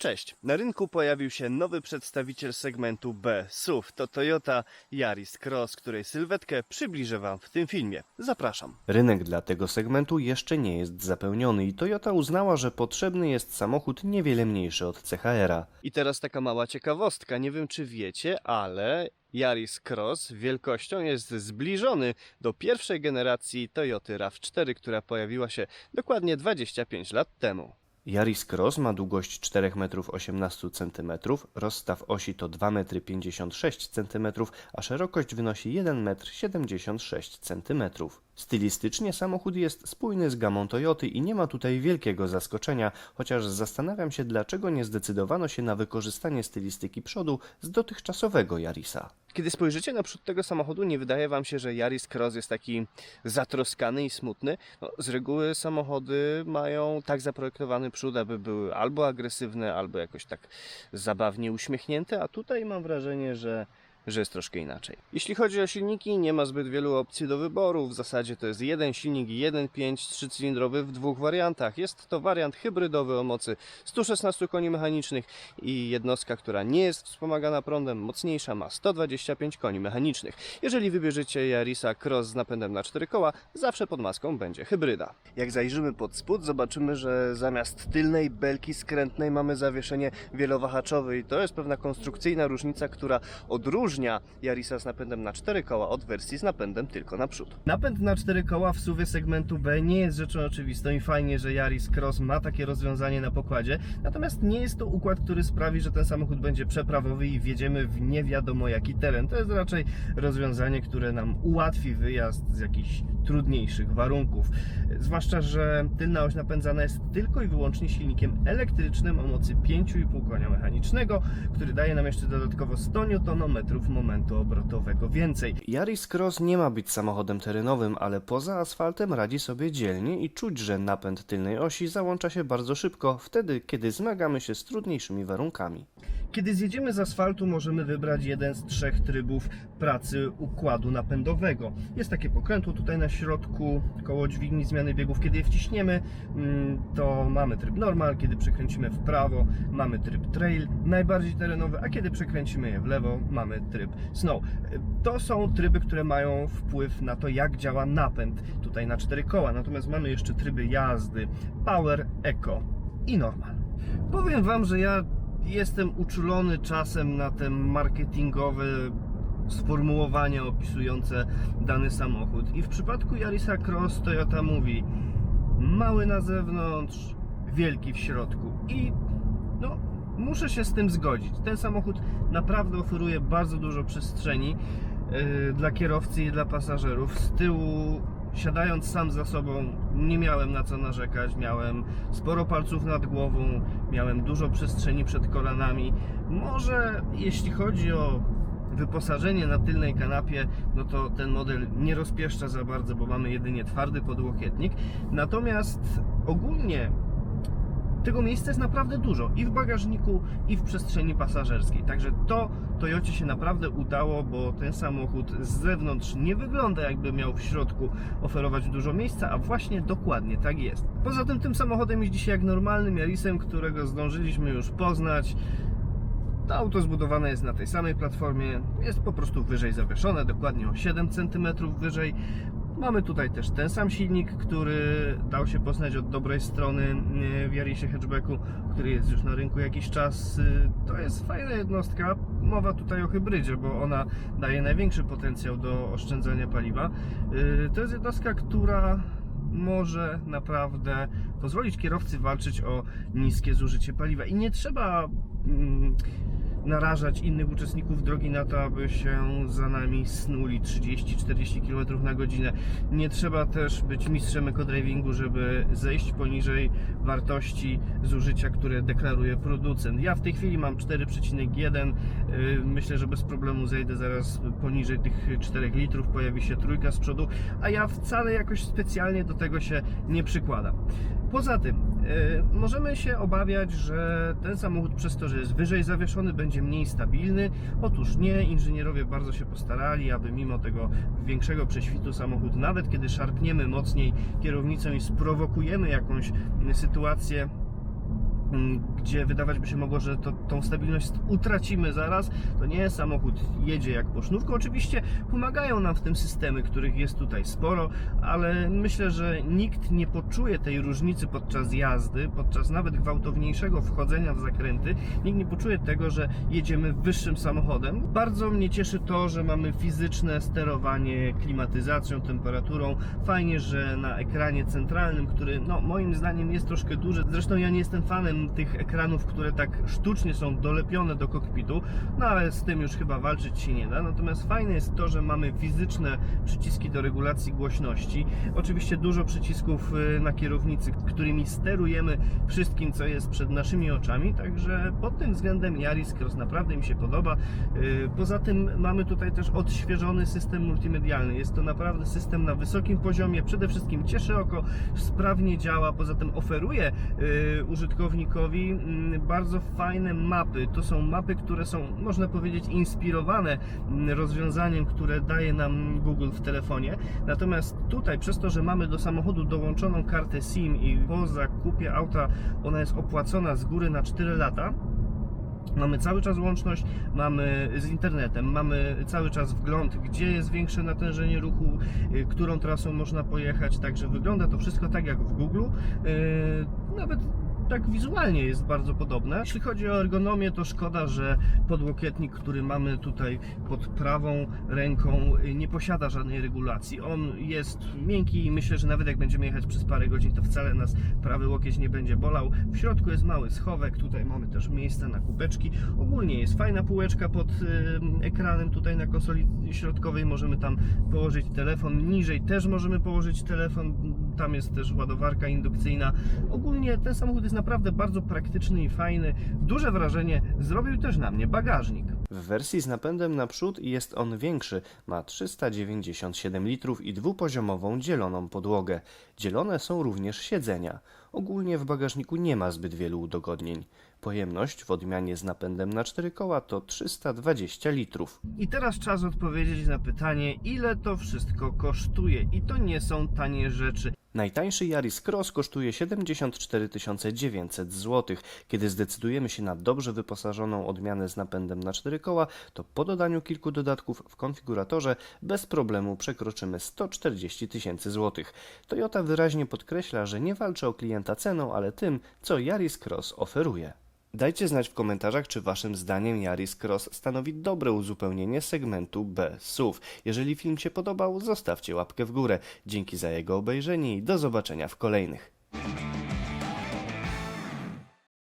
Cześć, na rynku pojawił się nowy przedstawiciel segmentu B, SUV. To Toyota Yaris Cross, której sylwetkę przybliżę Wam w tym filmie. Zapraszam. Rynek dla tego segmentu jeszcze nie jest zapełniony i Toyota uznała, że potrzebny jest samochód niewiele mniejszy od CHR-a. I teraz taka mała ciekawostka, nie wiem czy wiecie, ale Yaris Cross wielkością jest zbliżony do pierwszej generacji Toyoty RAV4, która pojawiła się dokładnie 25 lat temu. Yaris Cross ma długość 4,18 m, rozstaw osi to 2,56 m, a szerokość wynosi 1,76 m. Stylistycznie samochód jest spójny z gamą Toyoty i nie ma tutaj wielkiego zaskoczenia, chociaż zastanawiam się, dlaczego nie zdecydowano się na wykorzystanie stylistyki przodu z dotychczasowego Yarisa. Kiedy spojrzycie na przód tego samochodu, nie wydaje Wam się, że Yaris Cross jest taki zatroskany i smutny? No, z reguły samochody mają tak zaprojektowany przód, aby były albo agresywne, albo jakoś tak zabawnie uśmiechnięte, a tutaj mam wrażenie, że że jest troszkę inaczej. Jeśli chodzi o silniki, nie ma zbyt wielu opcji do wyboru. W zasadzie to jest jeden silnik 1.5 trzycylindrowy w dwóch wariantach. Jest to wariant hybrydowy o mocy 116 koni mechanicznych i jednostka, która nie jest wspomagana prądem, mocniejsza, ma 125 koni mechanicznych. Jeżeli wybierzecie Yarisa Cross z napędem na 4 koła, zawsze pod maską będzie hybryda. Jak zajrzymy pod spód, zobaczymy, że zamiast tylnej belki skrętnej mamy zawieszenie wielowahaczowe i to jest pewna konstrukcyjna różnica, która odróżnia Yarisa z napędem na 4 koła od wersji z napędem tylko na przód. Napęd na 4 koła w suwie segmentu B nie jest rzeczą oczywistą i fajnie, że Yaris Cross ma takie rozwiązanie na pokładzie, natomiast nie jest to układ, który sprawi, że ten samochód będzie przeprawowy i wjedziemy w nie wiadomo jaki teren. To jest raczej rozwiązanie, które nam ułatwi wyjazd z jakichś trudniejszych warunków. Zwłaszcza, że tylna oś napędzana jest tylko i wyłącznie silnikiem elektrycznym o mocy 5,5 konia mechanicznego, który daje nam jeszcze dodatkowo 100 Nm momentu obrotowego więcej. Yaris Cross nie ma być samochodem terenowym, ale poza asfaltem radzi sobie dzielnie i czuć, że napęd tylnej osi załącza się bardzo szybko, wtedy kiedy zmagamy się z trudniejszymi warunkami. Kiedy zjedziemy z asfaltu, możemy wybrać jeden z trzech trybów pracy układu napędowego. Jest takie pokrętło tutaj na środku, koło dźwigni zmiany biegów. Kiedy je wciśniemy, mm, to mamy tryb normal, kiedy przekręcimy w prawo, mamy tryb trail, najbardziej terenowy, a kiedy przekręcimy je w lewo, mamy tryb snow. To są tryby, które mają wpływ na to, jak działa napęd tutaj na cztery koła. Natomiast mamy jeszcze tryby jazdy Power, Eco i Normal. Powiem Wam, że ja jestem uczulony czasem na te marketingowe sformułowania opisujące dany samochód. I w przypadku Yarisa Cross Toyota mówi mały na zewnątrz, wielki w środku. I no, muszę się z tym zgodzić. Ten samochód naprawdę oferuje bardzo dużo przestrzeni yy, dla kierowcy i dla pasażerów. Z tyłu siadając sam za sobą nie miałem na co narzekać, miałem sporo palców nad głową, miałem dużo przestrzeni przed kolanami. Może jeśli chodzi o wyposażenie na tylnej kanapie, no to ten model nie rozpieszcza za bardzo, bo mamy jedynie twardy podłokietnik. Natomiast ogólnie tego miejsca jest naprawdę dużo i w bagażniku, i w przestrzeni pasażerskiej. Także to Toyocie się naprawdę udało, bo ten samochód z zewnątrz nie wygląda jakby miał w środku oferować dużo miejsca, a właśnie dokładnie tak jest. Poza tym tym samochodem jeździ się jak normalnym Yarisem, którego zdążyliśmy już poznać. To auto zbudowane jest na tej samej platformie, jest po prostu wyżej zawieszone, dokładnie o 7 cm wyżej. Mamy tutaj też ten sam silnik, który dał się poznać od dobrej strony e, w Yarisie hatchbacku, który jest już na rynku jakiś czas. E, To jest fajna jednostka. Mowa tutaj o hybrydzie, bo ona daje największy potencjał do oszczędzania paliwa. E, To jest jednostka, która może naprawdę pozwolić kierowcy walczyć o niskie zużycie paliwa. I nie trzeba mm, narażać innych uczestników drogi na to, aby się za nami snuli 30-40 km na godzinę. Nie trzeba też być mistrzem ekodrivingu, żeby zejść poniżej wartości zużycia, które deklaruje producent. Ja w tej chwili mam 4,1. Yy, Myślę, że bez problemu zejdę zaraz poniżej tych 4 litrów. Pojawi się trójka z przodu, a ja wcale jakoś specjalnie do tego się nie przykładam. Poza tym, yy, możemy się obawiać, że ten samochód przez to, że jest wyżej zawieszony, będzie mniej stabilny. Otóż nie, inżynierowie bardzo się postarali, aby mimo tego większego prześwitu samochód, nawet kiedy szarpniemy mocniej kierownicą i sprowokujemy jakąś sytuację, gdzie wydawać by się mogło, że to, tą stabilność utracimy zaraz, to nie samochód jedzie jak po sznurku. Oczywiście pomagają nam w tym systemy, których jest tutaj sporo, ale myślę, że nikt nie poczuje tej różnicy podczas jazdy, podczas nawet gwałtowniejszego wchodzenia w zakręty. Nikt nie poczuje tego, że jedziemy wyższym samochodem. Bardzo mnie cieszy to, że mamy fizyczne sterowanie klimatyzacją, temperaturą. Fajnie, że na ekranie centralnym, który no, moim zdaniem jest troszkę duży. Zresztą ja nie jestem fanem tych ekranów, które tak sztucznie są dolepione do kokpitu, no ale z tym już chyba walczyć się nie da. Natomiast fajne jest to, że mamy fizyczne przyciski do regulacji głośności. Oczywiście dużo przycisków y, na kierownicy, którymi sterujemy wszystkim, co jest przed naszymi oczami. Także pod tym względem Yaris Cross naprawdę mi się podoba. Y, Poza tym mamy tutaj też odświeżony system multimedialny. Jest to naprawdę system na wysokim poziomie. Przede wszystkim cieszy oko, sprawnie działa. Poza tym oferuje y, mm, bardzo fajne mapy. To są mapy, które są, można powiedzieć, inspirowane mm, rozwiązaniem, które daje nam Google w telefonie. Natomiast tutaj, przez to, że mamy do samochodu dołączoną kartę SIM i po zakupie auta ona jest opłacona z góry na 4 lata, Mamy cały czas łączność, mamy z internetem, mamy cały czas wgląd, gdzie jest większe natężenie ruchu, y, którą trasą można pojechać, także wygląda to wszystko tak jak w Google. Nawet tak wizualnie jest bardzo podobne. Jeśli chodzi o ergonomię, to szkoda, że podłokietnik, który mamy tutaj pod prawą ręką, y, nie posiada żadnej regulacji. On jest miękki i myślę, że nawet jak będziemy jechać przez parę godzin, to wcale nas prawy łokieć nie będzie bolał. W środku jest mały schowek, tutaj mamy też miejsce na kubeczki. Ogólnie jest fajna półeczka pod y, ekranem tutaj na konsoli środkowej. Możemy tam położyć telefon. Niżej też możemy położyć telefon. Tam jest też ładowarka indukcyjna. Ogólnie ten samochód jest naprawdę bardzo praktyczny i fajny. Duże wrażenie zrobił też na mnie bagażnik. W wersji z napędem naprzód jest on większy, ma 397 litrów i dwupoziomową dzieloną podłogę. Dzielone są również siedzenia. Ogólnie w bagażniku nie ma zbyt wielu udogodnień. Pojemność w odmianie z napędem na 4 koła to 320 litrów. I teraz czas odpowiedzieć na pytanie, ile to wszystko kosztuje. I to nie są tanie rzeczy. Najtańszy Yaris Cross kosztuje 74 900 zł. Kiedy zdecydujemy się na dobrze wyposażoną odmianę z napędem na 4 koła, to po dodaniu kilku dodatków w konfiguratorze bez problemu przekroczymy 140 tysięcy złotych. Toyota wyraźnie podkreśla, że nie walczy o klienta ceną, ale tym, co Yaris Cross oferuje. Dajcie znać w komentarzach, czy waszym zdaniem Yaris Cross stanowi dobre uzupełnienie segmentu B SUV. Jeżeli film się podobał, zostawcie łapkę w górę. Dzięki za jego obejrzenie i do zobaczenia w kolejnych.